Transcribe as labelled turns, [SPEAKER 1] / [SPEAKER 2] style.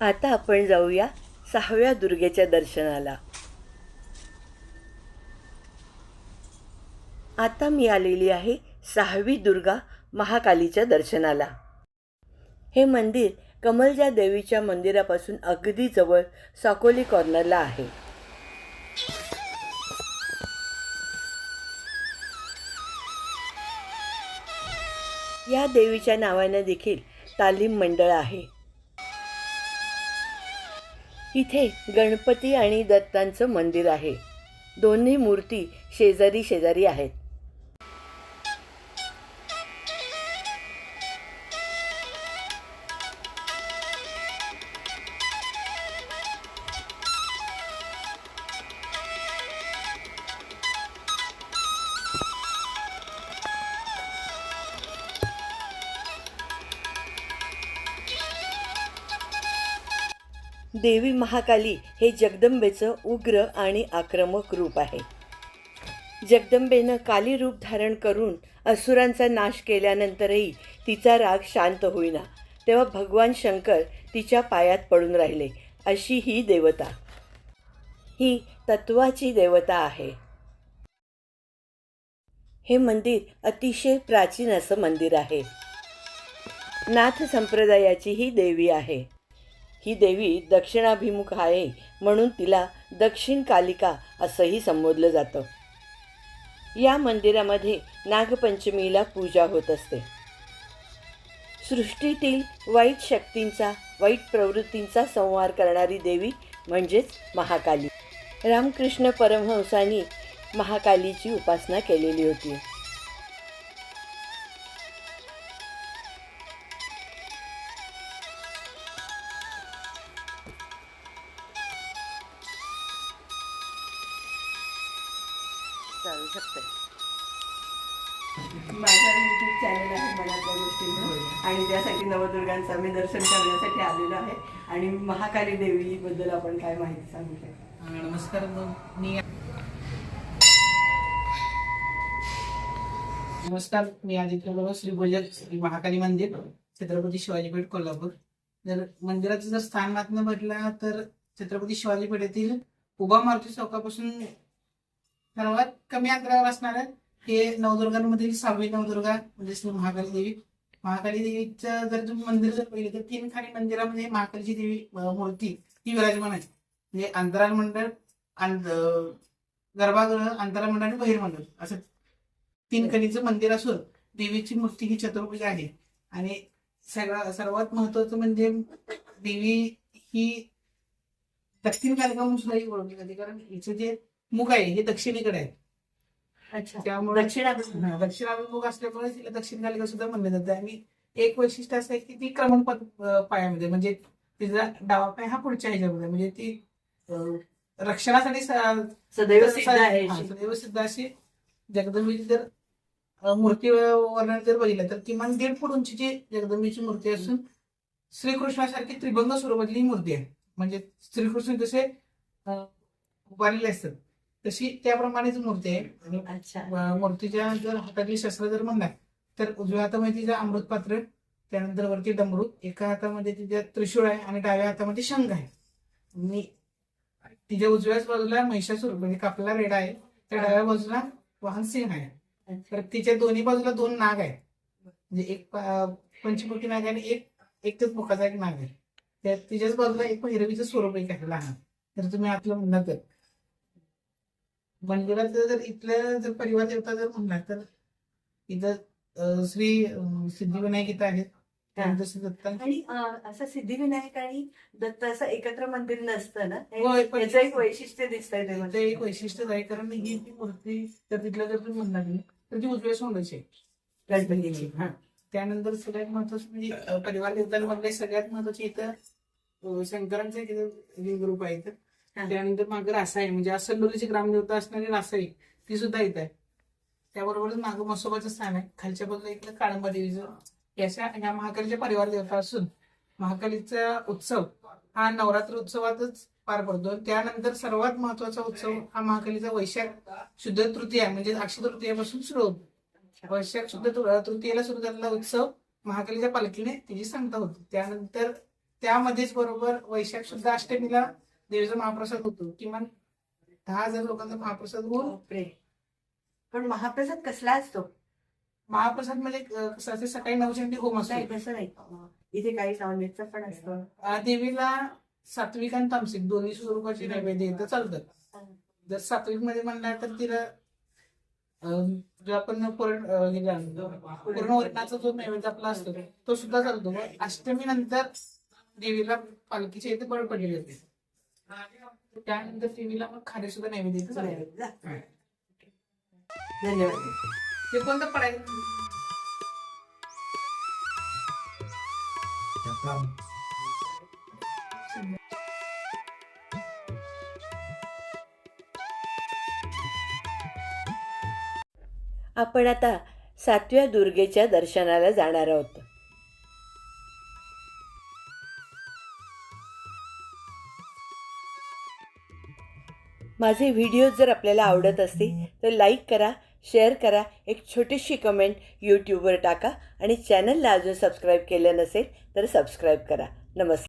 [SPEAKER 1] आता आपण जाऊया सहाव्या दुर्गेच्या दर्शनाला. आता मी आलेली आहे सहावी दुर्गा महाकालीच्या दर्शनाला. हे मंदिर कमलजा देवीच्या मंदिरापासून अगदी जवळ साकोली कॉर्नरला आहे. या देवीच्या नावाने देखील तालीम मंडळ आहे. इथे गणपती आणि दत्तांचं मंदिर आहे. दोन्ही मूर्ती शेजारी शेजारी आहेत. देवी महाकाली हे जगदंबेचं उग्र आणि आक्रमक रूप आहे. जगदंबेनं काली रूप धारण करून असुरांचा नाश केल्यानंतरही तिचा राग शांत होईना. तेव्हा भगवान शंकर तिच्या पायात पडून राहिले. अशी ही देवता. ही तत्वाची देवता आहे. हे मंदिर अतिशय प्राचीन असं मंदिर आहे. नाथ संप्रदायाची ही देवी आहे. ही देवी दक्षिणाभिमुख आहे म्हणून तिला दक्षिण कालिका असंही संबोधलं जातं. या मंदिरामध्ये नागपंचमीला पूजा होत असते. सृष्टीतील वाईट शक्तींचा वाईट प्रवृत्तींचा संहार करणारी देवी म्हणजेच महाकाली. रामकृष्ण परमहंसांनी महाकालीची उपासना केलेली होती. चालू शकते माझा युट्यूब चॅनल आहे मनातल्या गोष्टींना. आणि त्यासाठी नवदुर्गांचं आम्ही दर्शन करण्यासाठी आलेलो आहे. आणि महाकाली देवीबद्दल आपण काय माहिती सांगू शकतो?
[SPEAKER 2] नमस्कार मी नमस्कार मी आदित्य बरोबर श्री भोजन श्री महाकाली मंदिर छत्रपती शिवाजी पेठ कोल्हापूर. जर मंदिराचं जर स्थान मातनं म्हटलं तर छत्रपती शिवाजी पेठेतील उभा मारुती चौकापासून सर्वात कमी अंतरावर असणारं हे नवदुर्गांमधील सहावी नवदुर्गा म्हणजे श्री महाकाली देवी. महाकाली देवीचं जर तुम्ही मंदिर जर पाहिलं तर तीन खाली मंदिरामध्ये महाकालीची देवी मूर्ती ती विराजमान आहे. म्हणजे अंतराल मंडळ गर्भागृह अंतराल मंडळ आणि बहिर्मंडळ असं तीन खडीचं मंदिर असून देवीची मूर्ती ही चतुर्भुज आहे. आणि सगळ्या सर्वात महत्वाचं म्हणजे देवी ही दक्षिण म्हणून सुद्धा ही ओळखली जाते. कारण हिचं जे मुख आहे हे दक्षिणेकडे आहे
[SPEAKER 1] अच्छा.
[SPEAKER 2] त्यामुळे
[SPEAKER 1] दक्षिणा
[SPEAKER 2] हा, दक्षिणाभिमुख असल्यामुळे तिला दक्षिण कालिका सुद्धा म्हणलं जातं. आणि एक वैशिष्ट्य असं आहे की ती अं, पायामध्ये म्हणजे तिचा डावा पाय हा पुढच्या ह्याच्यामध्ये म्हणजे ती अं, रक्षणासाठी स-
[SPEAKER 1] सदैव सिद्ध आहे
[SPEAKER 2] हा,
[SPEAKER 1] अशी.
[SPEAKER 2] सदैव सिद्ध अशी. जगदंबेची जर अं, मूर्ती वर्णन जर बघितलं तर किमान दीड फूट उंचीची जगदंबेची मूर्ती असून श्रीकृष्णासारखी त्रिभंग स्वरूपातली ही मूर्ती आहे. म्हणजे श्रीकृष्ण जसे अं, उभारलेले असतात तशी त्याप्रमाणेच मूर्ती आहे. आणि
[SPEAKER 1] अच्छा.
[SPEAKER 2] व- मूर्तीच्या जर हातातली शस्त्र जर म्हणला तर उजव्या हातामध्ये तिचं अमृत पात्र त्यानंतर वरती डमरू एका हातामध्ये तिच्या त्रिशूळ आहे आणि डाव्या हातामध्ये शंख आहे. आणि तिच्या उजव्याच बाजूला महिषासूर म्हणजे कापला रेडा आहे. त्या डाव्या बाजूला वाहन सिंह आहे. तर तिच्या दोन्ही बाजूला दोन नाग आहे म्हणजे एक पंचमुखी नाग आहे आणि एक एकच मुखाचा एक नाग आहे. त्या तिच्याच बाजूला एक भैरवीचं स्वरूप एक आहे लहान. तर तुम्ही आतलं म्हणला तर. मंदिराचं जर इथलं जर परिवार देवता जर म्हणला तर इथं श्री सिद्धिविनायक इथं आहेत. दत्ता
[SPEAKER 1] आणि असं सिद्धिविनायक आणि दत्त असं एकत्र मंदिर नसतं ना? याचं एक वैशिष्ट्य दिसतंय ते
[SPEAKER 2] ते एक वैशिष्ट्यच आहे कारण ही जी मूर्ती तर तिथलं जर तुम्ही म्हणला की तर ती उजव्या सोंडाची आहे.
[SPEAKER 1] गणपतीची
[SPEAKER 2] हा. त्यानंतर सगळ्यात महत्वाचं म्हणजे परिवार देवतांमधले सगळ्यात महत्त्वाचे इथं शंकरांचे ग्रुप आहे इथं. त्यानंतर मागं रासाई म्हणजे असंडोलीची ग्रामदेवता असणारी रासाई ती सुद्धा इथं आहे. त्याबरोबरच मागं मसोबाचं स्थान आहे. खालच्या बाजूला इथलं काळंबा देवीचं याच्या ह्या महाकालीच्या परिवार देवता असून महाकालीचा उत्सव हा नवरात्र उत्सवातच पार पडतो. त्यानंतर सर्वात महत्त्वाचा उत्सव हा महाकालीचा वैशाख शुद्ध तृतीया म्हणजे अक्षय तृतीयापासून सुरू होतो. वैशाख शुद्ध तृतीयेला सुरू झालेला उत्सव महाकालीच्या पालखीने तिची सांगता होती. त्यानंतर त्यामध्येच बरोबर वैशाख शुद्ध अष्टमीला देवीचा महाप्रसाद होतो. किमान दहा हजार लोकांचा महाप्रसाद होऊन
[SPEAKER 1] बापरे. पण महाप्रसाद कसला असतो?
[SPEAKER 2] महाप्रसाद म्हणजे अं, कसं असते सकाळी नवचंडी होम
[SPEAKER 1] नाही
[SPEAKER 2] असतो
[SPEAKER 1] तसं नाही. इथे काही नॉनव्हेजचा पण असतो.
[SPEAKER 2] अं, देवीला सात्विक आणि तामसिक दोन्ही स्वरूपाचे नैवेद्य इथं चालतात. जर सात्विकमध्ये म्हणला तर तिला अं, जो आपण पुरण अं, हे जे पूर्ण वरणाचा जो नैवेद्य आपला असतो तो सुद्धा चालतो. मग अष्टमी नंतर देवीला पालखीच्या इथे बळ पडली जाते त्यानंतर देवीला मग सुद्धा नैवेद्य.
[SPEAKER 1] धन्यवाद.
[SPEAKER 2] ते कोणतं पडायचं
[SPEAKER 1] आपण आता सातव्या दुर्गेच्या दर्शनाला जाणार आहोत. माझे व्हिडिओ जर आपल्याला आवडत असतील तर लाईक करा शेअर करा एक छोटीशी कमेंट यूट्यूबवर टाका आणि चॅनलला अजून सबस्क्राईब केलं नसेल तर सबस्क्राईब करा. नमस्कार.